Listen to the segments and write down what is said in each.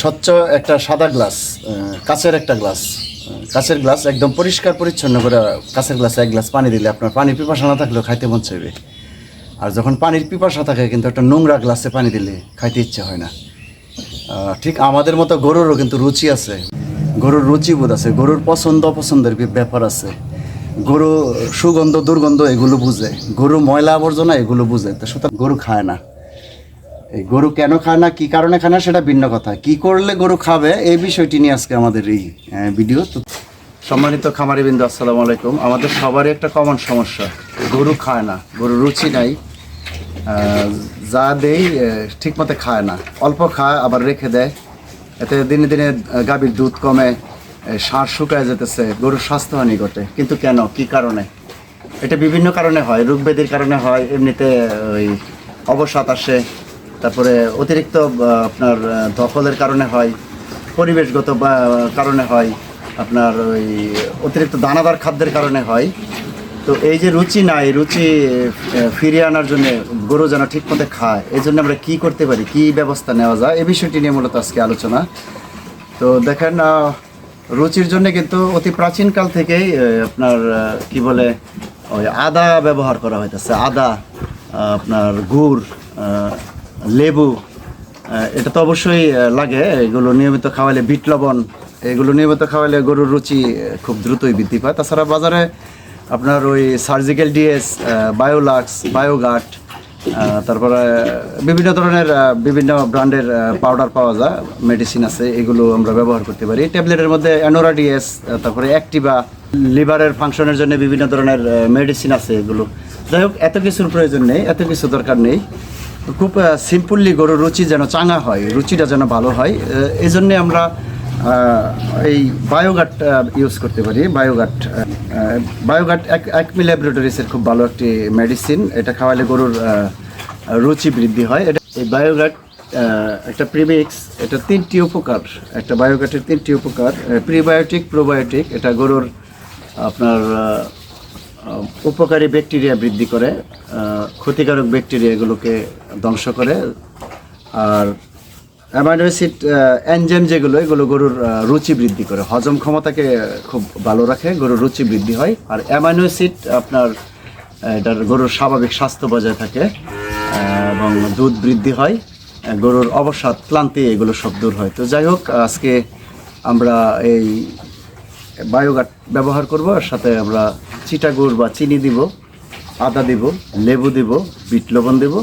স্বচ্ছ একটা সাদা গ্লাস কাচের একটা গ্লাস কাচের গ্লাস একদম পরিষ্কার, পরিচ্ছন্ন করে কাচের গ্লাসে এক গ্লাস পানি দিলে আপনার পানির পিপাসা না থাকলেও খাইতে মন চাইবে। আর যখন পানির পিপাসা থাকে, কিন্তু একটা নোংরা গ্লাসে পানি দিলে খাইতে ইচ্ছে হয় না। ঠিক আমাদের মতো গরুরও কিন্তু রুচি আছে। গরুর রুচিবোধ আছে, গরুর পছন্দ অপছন্দের ব্যাপার আছে। গরু সুগন্ধ, দুর্গন্ধ এগুলো বুঝে। গরু ময়লা আবর্জনা এগুলো বুঝে। তো সুতরাং গরু খায় না। এই গরু কেন খায় না, কি কারণে খায় না সেটা ভিন্ন কথা। কি করলে গরু খাবে, এই বিষয়টি নিয়ে আজকে আমাদের এই ভিডিও। তো সম্মানিত খামারি বিন্দু আসসালামু আলাইকুম। আমাদের সবারই একটা কমন সমস্যা। গরু খায় না গরু রুচি নাই যা দেই ঠিক মতো খায় না। অল্প খায়, আবার রেখে দেয়। এতে দিনে দিনে গাভীর দুধ কমে সার শুকায় যেতেছে, গরুর স্বাস্থ্যহানি ঘটে। কিন্তু কেন, কি কারণে? এটা বিভিন্ন কারণে হয়, রোগ ব্যাধির কারণে হয়, এমনিতে, ওই অবসাদ আসে তারপরে অতিরিক্ত আপনার দখলের কারণে হয়, পরিবেশগত কারণে হয়, আপনার ওই অতিরিক্ত দানাদার খাদ্যের কারণে হয়। তো এই যে রুচি নাই, রুচি ফিরিয়ে আনার জন্য গরু যেন ঠিক মতো খায়, এই জন্য আমরা কী করতে পারি, কী ব্যবস্থা নেওয়া যায়, এই বিষয়টি নিয়ে মূলত আজকে আলোচনা। তো দেখেন রুচির জন্য কিন্তু অতি প্রাচীনকাল থেকেই আপনার কি বলে, ওই আদা ব্যবহার করা হইতেছে, আদা আপনার গুড় লেবু এটা তো অবশ্যই লাগে। এগুলো নিয়মিত খাওয়ালে বিট লবণ, এগুলো নিয়মিত খাওয়ালে গরুর রুচি খুব দ্রুতই বৃদ্ধি পায়। তাছাড়া বাজারে আপনার ওই সার্জিক্যাল ডিএস বায়োলাক্স বায়োগাট তারপরে বিভিন্ন ধরনের বিভিন্ন ব্র্যান্ডের পাউডার পাওয়া যায়, মেডিসিন আছে, এগুলো আমরা ব্যবহার করতে পারি। ট্যাবলেটের মধ্যে অ্যানোরা ডিএস তারপরে অ্যাক্টিভা, লিভারের ফাংশনের জন্য বিভিন্ন ধরনের মেডিসিন আছে এগুলো। যাই হোক, এত কিছুর প্রয়োজন নেই, এত কিছু দরকার নেই। খুব সিম্পলি গরুর রুচি যেন চাঙা হয়, রুচিটা যেন ভালো হয়। এই জন্যে আমরা এই বায়োগাট ইউজ করতে পারি। বায়োগাট বায়োগাট এক একমি ল্যাবরেটরিসের খুব ভালো একটি মেডিসিন এটা খাওয়ালে গরুর রুচি বৃদ্ধি হয়। এটা, এই বায়োগাট একটা প্রিমিক্স এটা তিনটি উপকার। একটা বায়োগাটের তিনটি উপকার প্রিবায়োটিক প্রোবায়োটিক এটা গরুর আপনার উপকারী ব্যাকটেরিয়া বৃদ্ধি করে ক্ষতিকারক ব্যাকটেরিয়া এগুলোকে ধ্বংস করে। আর অ্যামাইনো অ্যাসিড এনজেম যেগুলো, এগুলো গরুর রুচি বৃদ্ধি করে। হজম ক্ষমতাকে খুব ভালো রাখে, গরুর রুচি বৃদ্ধি হয়। আর অ্যামাইনো অ্যাসিড আপনার এটার গরুর স্বাভাবিক স্বাস্থ্য বজায় থাকে এবং দুধ বৃদ্ধি হয়। গরুর অবসাদ ক্লান্তি এগুলো সব দূর হয়। তো যাই হোক, আজকে আমরা এই বায়োগাট ব্যবহার করব, আর সাথে আমরা চিটাগুড় বা চিনি দিব, আদা দিব, লেবু দিব, বিট লবণ দেব।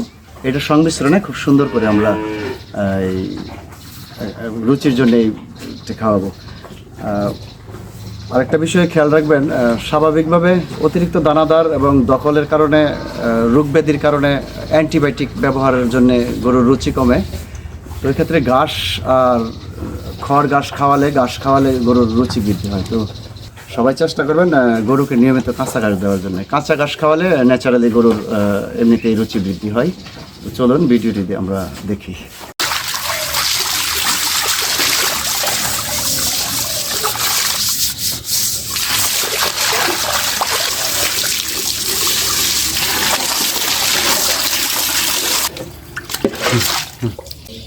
এটা সংমিশ্রণে খুব সুন্দর করে আমরা এই রুচির জন্য খাওয়াবো। আরেকটা বিষয়ে খেয়াল রাখবেন স্বাভাবিকভাবে অতিরিক্ত দানাদার এবং দখলের কারণে রোগ ব্যাধির কারণে অ্যান্টিবায়োটিক ব্যবহারের জন্য গরুর রুচি কমে। তো ক্ষেত্রে ঘাস আর খড় ঘাস খাওয়ালে ঘাস খাওয়ালে গরুর রুচি বৃদ্ধি হয়। তো সবাই চেষ্টা করবেন গরুকে নিয়মিত কাঁচা ঘাস দেওয়ার জন্য। কাঁচা ঘাস খাওয়ালে ন্যাচারালি গরুর এমনিতেই রুচি বৃদ্ধি হয়। চলুন ভিডিওটি আমরা দেখি।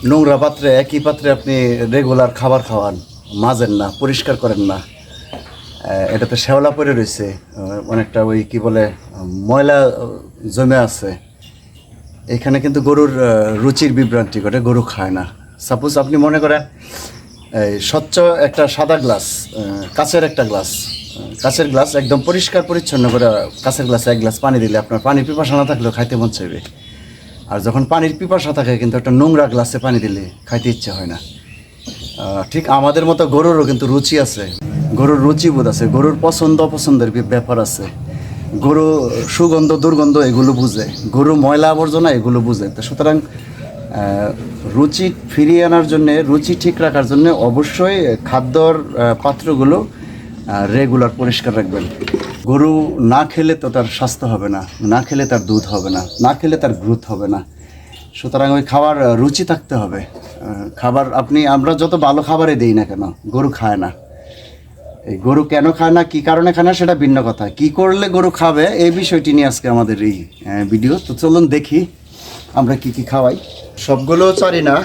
নোংরা পাত্রে, একই পাত্রে আপনি রেগুলার খাবার খাওয়ান, মাজেন না, পরিষ্কার করেন না। এটাতে শ্যাওলা পড়ে রয়েছে অনেকটা ওই কি বলে ময়লা জমে আছে। এখানে কিন্তু গরুর রুচির বিভ্রান্তি ঘটে, গরু খায় না। সাপোজ আপনি মনে করেন, এই স্বচ্ছ একটা সাদা গ্লাস কাচের একটা গ্লাস কাচের গ্লাস একদম পরিষ্কার পরিচ্ছন্ন করে, কাচের গ্লাসে এক গ্লাস পানি দিলে আপনার পানির পিপাসা না থাকলেও খাইতে মন চাইবে। আর যখন পানির পিপাসা থাকে, কিন্তু একটা নোংরা গ্লাসে পানি দিলে খাইতে ইচ্ছে হয় না। ঠিক আমাদের মতো গরুরও কিন্তু রুচি আছে। গরুর রুচিবোধ আছে, গরুর পছন্দ অপছন্দের ব্যাপার আছে। গরু সুগন্ধ, দুর্গন্ধ এগুলো বুঝে, গরু ময়লা আবর্জনা এগুলো বুঝে। তো সুতরাং রুচি ফিরিয়ে আনার জন্য, রুচি ঠিক রাখার জন্য অবশ্যই খাদ্যর পাত্রগুলো রেগুলার পরিষ্কার রাখবেন। গরু না খেলে তো তার স্বাস্থ্য হবে না না খেলে তার দুধ হবে না না খেলে তার গ্রোথ হবে না। সুতরাং ওই খাবার রুচি থাকতে হবে। খাবার আপনি, আমরা যত ভালো খাবারই দিই না কেন, গরু খায় না। এই গরু কেন খায় না, কি কারণে খায় না সেটা ভিন্ন কথা। কি করলে গরু খাবে, এই বিষয়টি নিয়ে আজকে আমাদের এই ভিডিও। তো চলুন দেখি আমরা কি কি খাওয়াই। সবগুলো চারি না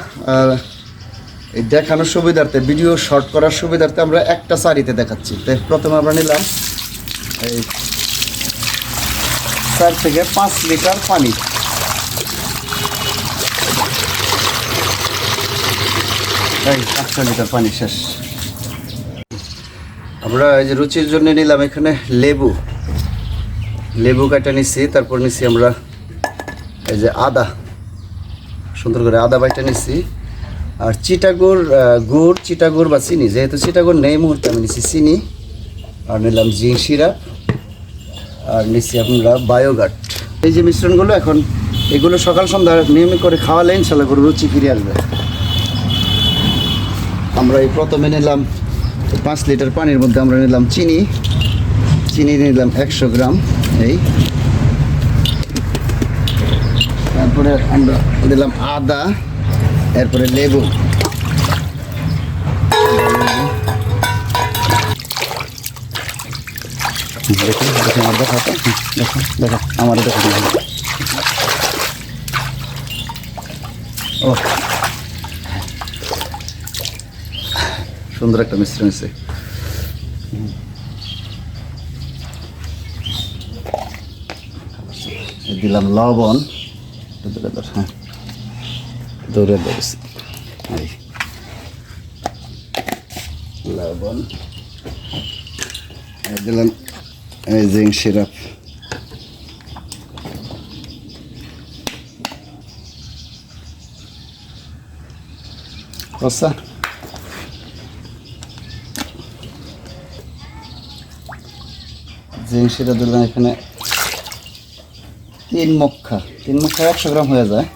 এই দেখানোর সুবিধার্থে, ভিডিও শর্ট করার সুবিধার্থে আমরা একটা চারিতে দেখাচ্ছি। প্রথমে আমরা নিলাম এই চার থেকে পাঁচ লিটার পানি। এই পাঁচটা লিটার পানি, শেষ। আমরা এই যে রুচির জন্য নিলাম এখানে লেবু। লেবু কাটা নিচ্ছি তারপর নিচ্ছি আমরা এই যে আদা। সুন্দর করে আদা বাইটা নিচ্ছি আর চিটাগুড় গুড় চিটাগুড় বা চিনি, যেহেতু চিটাগুড় নেই মুহূর্তে, আমি নিচ্ছি চিনি। আর নিলাম জিং সিরাপ আর নিচ্ছি আমরা বায়োগাট। এই যে মিশ্রণগুলো এখন, এগুলো সকাল সন্ধ্যা নিয়মিত করে খাওয়ালে ইনশাল্লাহ করে রুচি ফিরে আসবে। আমরা এই প্রথমে নিলাম পাঁচ লিটার পানির মধ্যে আমরা নিলাম চিনি। চিনি নিলাম একশো গ্রাম, এই। তারপরে আমরা দিলাম আদা, এরপরে লেবু। দেখুন আমার দেখা তো দেখো আমার ও সুন্দর একটা মিশ্রণ হয়েছে। দিলাম লবণ। হ্যাঁ দৌড়ে ধরেছি লবণ। দিলাম জিঙ্ক সিরাপ। কষা সিরাপ দিলাম এখানে তিন মক্কা। তিন মক্কা একশো গ্রাম হয়ে যায়।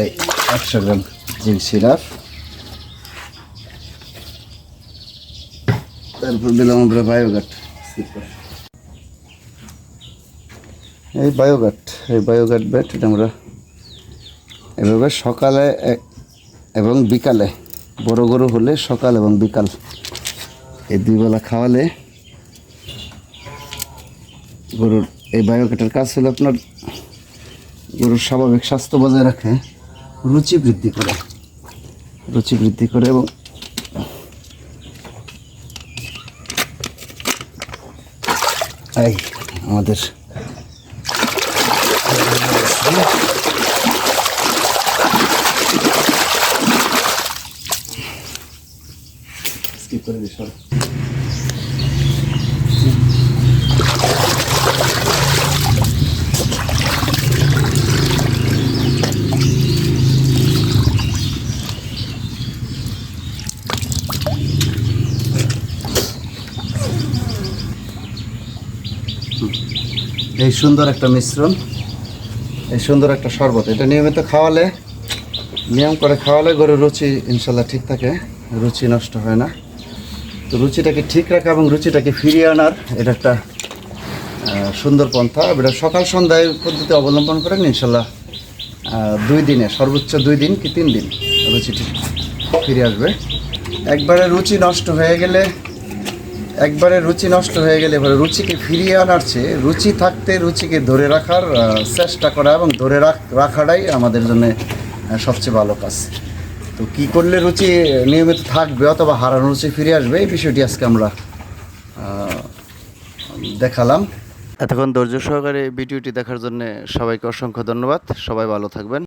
এই একশো গ্রাম জিঙ্ক সিরাপ তারপর দিলাম আমরা বায়োগাট। এই বায়োগাট এই বায়োগাট ব্যাট, এটা আমরা এভাবে সকালে এবং বিকালে, বড় গরু হলে সকাল এবং বিকাল এই দুই বেলা খাওয়ালে গরুর এই বায়োগাটের কাজ হলো আপনার গরুর স্বাভাবিক স্বাস্থ্য বজায় রাখে, রুচি বৃদ্ধি করে। রুচি বৃদ্ধি করে এবং এই আমাদের স্কিপ করে দিই এই সুন্দর একটা মিশ্রণ, এই সুন্দর একটা শরবত। এটা নিয়মিত খাওয়ালে, নিয়ম করে খাওয়ালে গরুর রুচি ইনশাল্লাহ ঠিক থাকে, রুচি নষ্ট হয় না। তো রুচিটাকে ঠিক রাখা এবং রুচিটাকে ফিরিয়ে আনার, এটা একটা সুন্দর পন্থা। এটা সকাল সন্ধ্যায় পদ্ধতি অবলম্বন করেন, ইনশাল্লাহ দুই দিনে, সর্বোচ্চ দুই দিন কি তিন দিন রুচি ঠিক ফিরে আসবে। একবারে রুচি নষ্ট হয়ে গেলে একবারে রুচি নষ্ট হয়ে গেলে এবারে রুচিকে ফিরিয়ে আনার চেয়ে রুচি থাকতে রুচিকে ধরে রাখার চেষ্টা করা এবং ধরে রাখ- রাখাটাই আমাদের জন্য সবচেয়ে ভালো কাজ। তো কি করলে রুচি নিয়মিত থাকবে অথবা হারানো রুচি ফিরে আসবে, এই বিষয়টি আজকে আমরা দেখালাম। এতক্ষণ ধৈর্য সহকারে ভিডিওটি দেখার জন্য সবাইকে অসংখ্য ধন্যবাদ। সবাই ভালো থাকবেন।